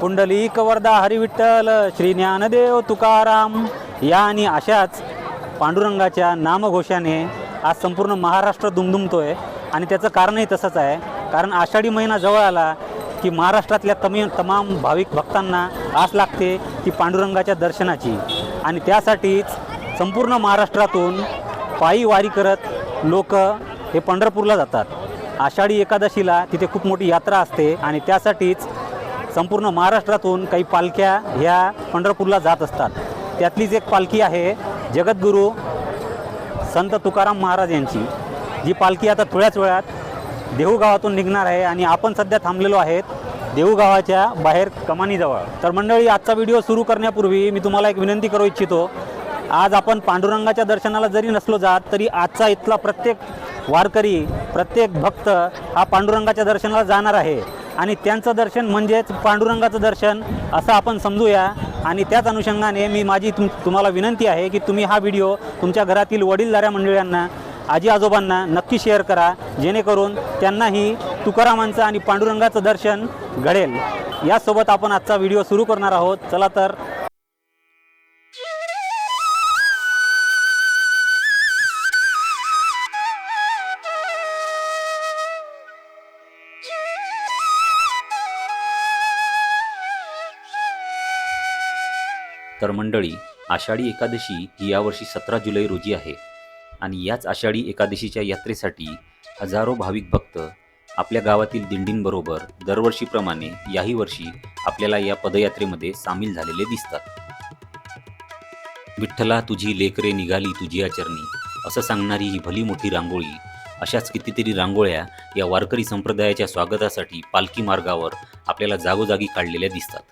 पुंडलिक वरदा हरिविठ्ठल श्री ज्ञानदेव तुकाराम. या आणि अशाच पांडुरंगाच्या नामघोषाने आज संपूर्ण महाराष्ट्र दुमदुमतोय. आणि त्याचं कारणही तसंच आहे. कारण आषाढी महिना जवळ आला की महाराष्ट्रातल्या तमी तमाम भाविक भक्तांना आस लागते ती पांडुरंगाच्या दर्शनाची. आणि त्यासाठीच संपूर्ण महाराष्ट्रातून पायी वारी करत लोक हे पंढरपूरला जातात. आषाढी एकादशीला तिथे खूप मोठी यात्रा असते. आणि त्यासाठीच संपूर्ण महाराष्ट्रातून काही पालख्या ह्या पंढरपूरला जात असतात. त्यातलीच एक पालखी आहे जगद्गुरू संत तुकाराम महाराज यांची जी पालखी आता थोड्याच वेळात देहू गावातून निघणार आहे आणि आपण सध्या थांबलेलो आहेत देहू गावाच्या बाहेर कमानीजवळ. तर मंडळी आजचा व्हिडिओ सुरू करण्यापूर्वी मी तुम्हाला एक विनंती करू इच्छितो आज आपण पांडुरंगाच्या दर्शनाला जरी नसलो जात तरी आजचा इथला प्रत्येक वारकरी प्रत्येक भक्त हा पांडुरंगाच्या दर्शनाला जाणार आहे. आणि त्यांचं दर्शन म्हणजेच पांडुरंगाचं दर्शन असं आपण समजूया. आणि त्याच अनुषंगाने मी माझी तुम तुम्हाला विनंती आहे की तुम्ही हा व्हिडिओ तुमच्या घरातील वडीलधाऱ्या मंडळींना आजी आजोबांना नक्की शेअर करा. जेणेकरून त्यांनाही तुकारामांचं आणि पांडुरंगाचं दर्शन घडेल. यासोबत आपण आजचा व्हिडिओ सुरू करणार आहोत. चला तर तर मंडळी आषाढी एकादशी ही यावर्षी सतरा जुलै रोजी आहे आणि याच आषाढी एकादशीच्या यात्रेसाठी हजारो भाविक भक्त आपल्या गावातील दिंडींबरोबर दरवर्षीप्रमाणे याही वर्षी आपल्याला या पदयात्रेमध्ये सामील झालेले दिसतात. विठ्ठला तुझी लेकरे निघाली तुझी आचरणी असं सांगणारी ही भली मोठी रांगोळी अशाच कितीतरी रांगोळ्या या वारकरी संप्रदायाच्या स्वागतासाठी पालखी मार्गावर आपल्याला जागोजागी काढलेल्या दिसतात.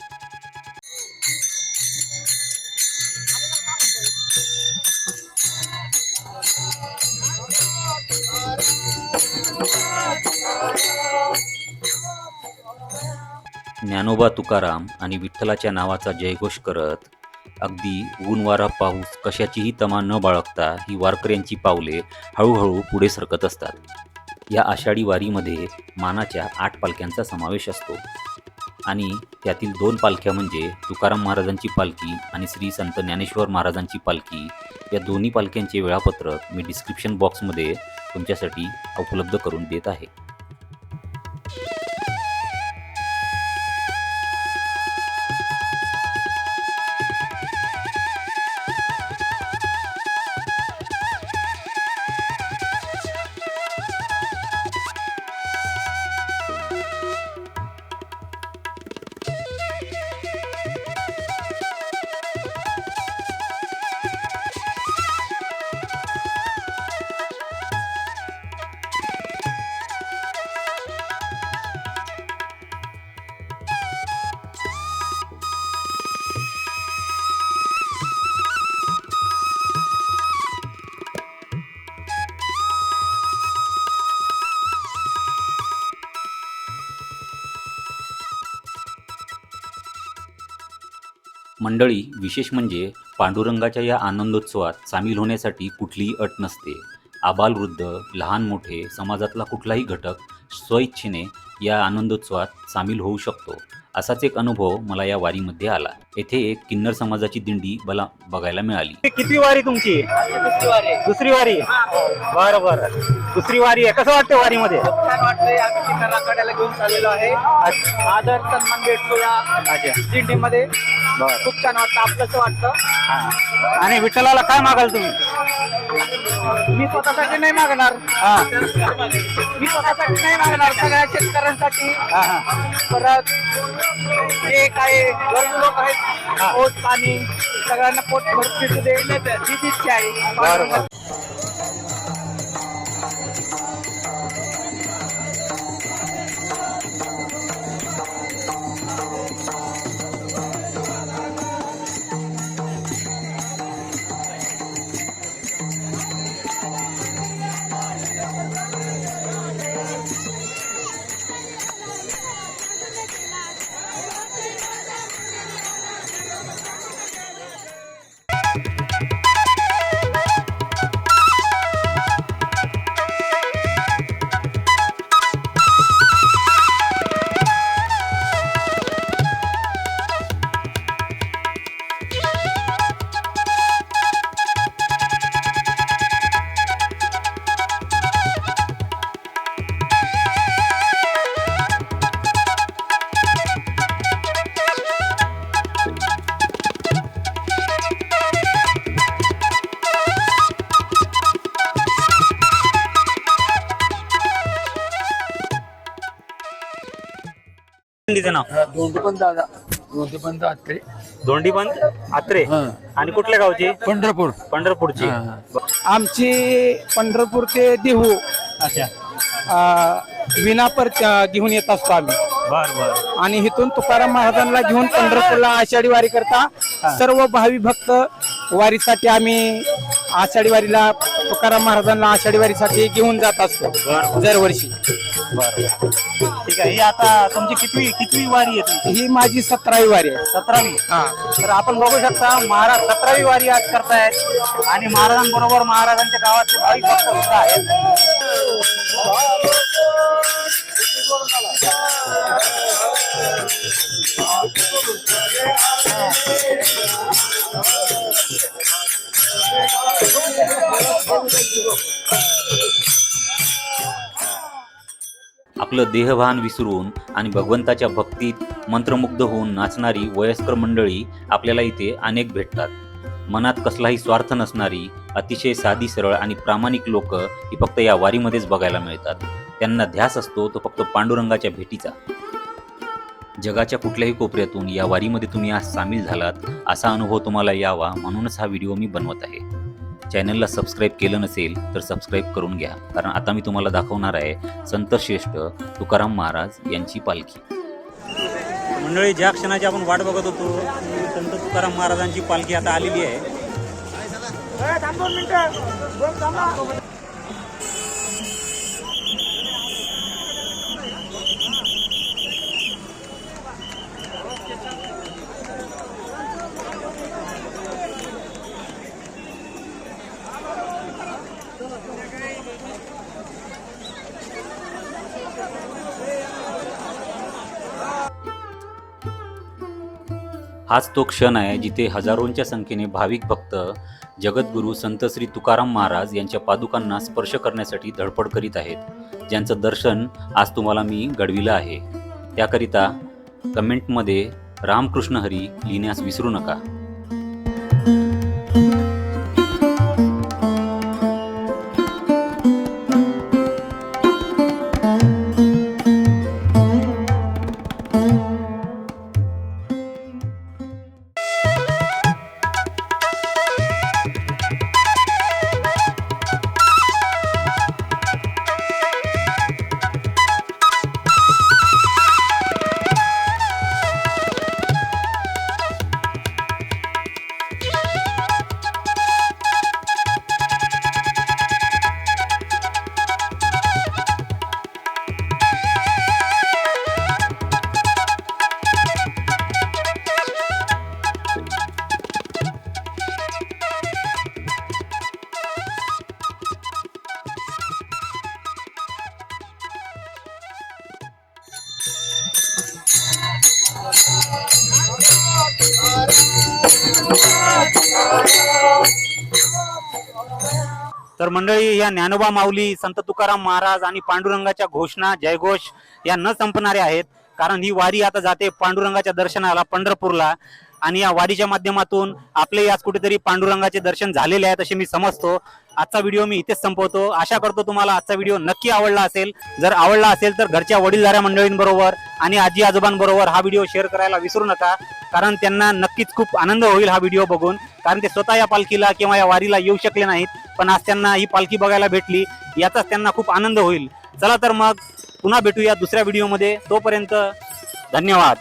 ज्ञानोबा तुकाराम आणि विठ्ठलाच्या नावाचा जयघोष करत अगदी ऊन वारा पाऊस कशाचीही तमा न बाळगता ही वारकऱ्यांची पावले हळूहळू पुढे सरकत असतात. या आषाढी वारीमध्ये मानाच्या आठ पालख्यांचा समावेश असतो. आणि त्यातील दोन पालख्या म्हणजे तुकाराम महाराजांची पालखी आणि श्री संत ज्ञानेश्वर महाराजांची पालखी या दोन्ही पालख्यांचे वेळापत्रक मी डिस्क्रिप्शन बॉक्समध्ये तुमच्यासाठी उपलब्ध करून देत आहे. मंडळी विशेष म्हणजे पांडुरंगाच्या या आनंदोत्सवात सामील होण्यासाठी कुठलीही अट नसते. आबालवृद्ध लहान मोठे समाजातला कुठलाही घटक स्वइच्छेने या आनंदोत्सवात सामील होऊ शकतो. असाच एक अनुभव मला या वारीमध्ये आला. येथे एक किन्नर समाजाची दिंडी मला बघायला मिळाली. किती वारी तुमची? दुसरी वारी. बरं बरं. दुसरी वारी आहे. कसं वाटतं वारीमध्ये? घेऊन चाललेलो आहे. आदर सन्मान भेटतो या दिंडीमध्ये. बरं. खूप छान वाटतं आपलंच वाटतं. हा. आणि विठ्ठलाला काय मागाल तुम्ही? मी स्वतःसाठी नाही मागणार. हा. मी स्वतःसाठी नाही मागणार सगळ्या शेतकऱ्यांसाठी. हा हा. परत जे काय गरजू लोक आहेत पोट पाणी सगळ्यांना पोट भरती दे हीच इच्छा आहे बरं. नाव? दोंडपंत दादा. दोंडपंत आत्रे. धोंडीपंत आत्रे? हा. आणि कुठल्या गावची? पंढरपूर. पंढरपूरची. आमची पंढरपूर ते देहू. अच्छा. अ, विनापर अ, घेऊन येत असतो आम्ही. बर बर. आणि इथून तुकाराम महाराजांना घेऊन पंढरपूरला आषाढी वारी करता. सर्व भावी भक्त वारीसाठी आम्ही आषाढी वारीला तुकाराम महाराजांना आषाढी वारीसाठी घेऊन जात असतो बर. दरवर्षी. बर ठीक आहे ही आता तुमची कितवी कितवी वारी आहे तुमची? ही माझी सतरावी वारी आहे. सतरावी? हा. तर आपण बघू शकता महाराज सतरावी वारी आज करतायत. आणि महाराजांबरोबर महाराजांच्या गावातले भाविक भक्त सुद्धा आहेत. आपलं देहभान विसरून आणि भगवंताच्या भक्तीत मंत्रमुग्ध होऊन नाचणारी वयस्कर मंडळी आपल्याला इथे अनेक भेटतात. मनात कसलाही स्वार्थ नसणारी अतिशय साधी सरळ आणि प्रामाणिक लोक ही फक्त या वारीमध्येच बघायला मिळतात. त्यांना ध्यास असतो तो फक्त पांडुरंगाच्या भेटीचा. जगाच्या कुठल्याही कोपऱ्यातून या वारीमध्ये तुम्ही आज सामील झालात असा अनुभव तुम्हाला यावा म्हणूनच हा व्हिडिओ मी बनवत आहे. चॅनलला सबस्क्राईब केलं नसेल तर सबस्क्राईब करून घ्या. कारण आता मी तुम्हाला दाखवणार आहे संत श्रेष्ठ तुकाराम महाराज यांची पालखी. मंडळी ज्या क्षणाची आपण वाट बघत होतो ती संत तुकाराम महाराजांची पालखी आता आलेली आहे. हाच तो क्षण आहे जिथे हजारोंच्या संख्येने भाविक भक्त जगद्गुरू संत श्री तुकाराम महाराज यांच्या पादुकांना स्पर्श करण्यासाठी धडपड करीत आहेत. ज्यांचं दर्शन आज तुम्हाला मी घडविलं आहे. त्याकरिता कमेंटमध्ये रामकृष्ण हरी लिहिण्यास विसरू नका. तर मंडळी या ज्ञानोबा माऊली संत तुकाराम महाराज आणि पांडुरंगाच्या घोषणा जयघोष या न संपणाऱ्या आहेत. कारण ही वारी आता जाते पांडुरंगाच्या दर्शनाला पंढरपूरला. आणि या वारीच्या माध्यमातून आपले आज कुठेतरी पांडुरंगाचे दर्शन झालेले आहेत असे मी समजतो. आजचा व्हिडिओ मी इथेच संपवतो. आशा करतो तुम्हाला आजचा व्हिडिओ नक्की आवडला असेल. जर आवडला असेल तर घरच्या वडीलधाऱ्या मंडळींबरोबर आणि आजी आजोबांबरोबर हा व्हिडिओ शेअर करायला विसरू नका. कारण त्यांना नक्कीच खूप आनंद होईल हा व्हिडिओ बघून. कारण ते स्वतः या पालखीला किंवा या वारीला येऊ शकले नाहीत. पण आज त्यांना ही पालखी बघायला भेटली. याचाच त्यांना खूप आनंद होईल. चला तर मग पुन्हा भेटूया दुसऱ्या व्हिडिओमध्ये तोपर्यंत धन्यवाद.